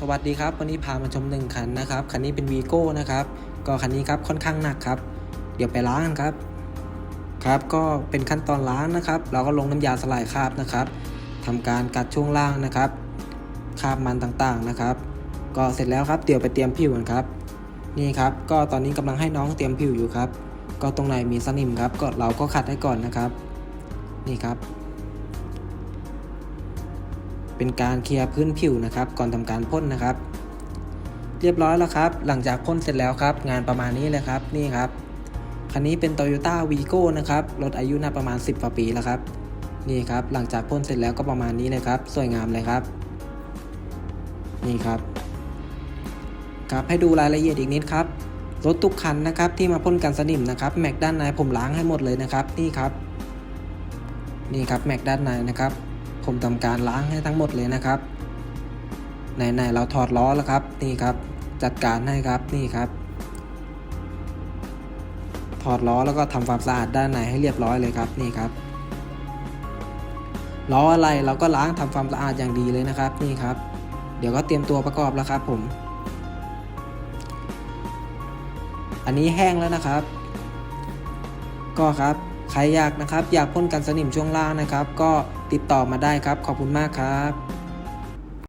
สวัสดีครับ วันนี้พามาชมหนึ่งคันนะครับ คันนี้เป็นวีโก้นะครับ ก็คันนี้ครับค่อนข้างหนักครับ เดี๋ยวไปล้างกันครับ ครับก็เป็นขั้นตอนล้างนะครับ เราก็ลงน้ำยาสลายคราบนะครับทำการกัดช่วงล่างนะครับคราบมันต่างๆนะครับ ก็เสร็จแล้วครับเดี๋ยวไปเตรียมผิวกันครับ นี่ครับ ก็ตอนนี้กำลังให้น้องเตรียมผิวอยู่ครับ ก็ตรงไหนมีสนิมครับ ก็เราก็ขัดให้ก่อนนะครับ นี่ครับ เป็นการเคลียร์พื้นผิวนะครับ ก่อนทำการพ่นนะครับ เรียบร้อยแล้วครับ หลังจากพ่นเสร็จแล้วครับ งานประมาณนี้เลยครับนี่ครับคันนี้เป็น Toyota Vigo นะครับรถอายุน่าประมาณ 10กว่าปีแล้วครับนี่ครับ หลังจากพ่นเสร็จแล้วก็ประมาณนี้เลยครับ สวยงามเลยครับ นี่ครับ ครับให้ดูรายละเอียดอีกนิดครับรถทุกคันนะครับที่มาพ่นกันสนิมนะครับแม็กด้านในผมล้างให้หมดเลยนะครับนี่ครับ นี่ครับแม็กด้านในนะครับ ผมทำการล้างให้ทั้งหมดเลยนะครับไหนๆเราถอดล้อแล้วครับนี่ครับ จัดการให้ครับนี่ครับ ถอดล้อแล้วก็ทำความสะอาดด้านในให้เรียบร้อยเลยครับนี่ครับล้ออะไรเราก็ล้างทำความสะอาดอย่างดีเลยนะครับนี่ครับ เดี๋ยวก็เตรียมตัวประกอบแล้วครับผม อันนี้แห้งแล้วนะครับ ก็ครับ ใครอยากนะครับอยากพ่นกันสนิมช่วงล่างนะครับ ก็ติดต่อมาได้ครับ ขอบคุณมากครับ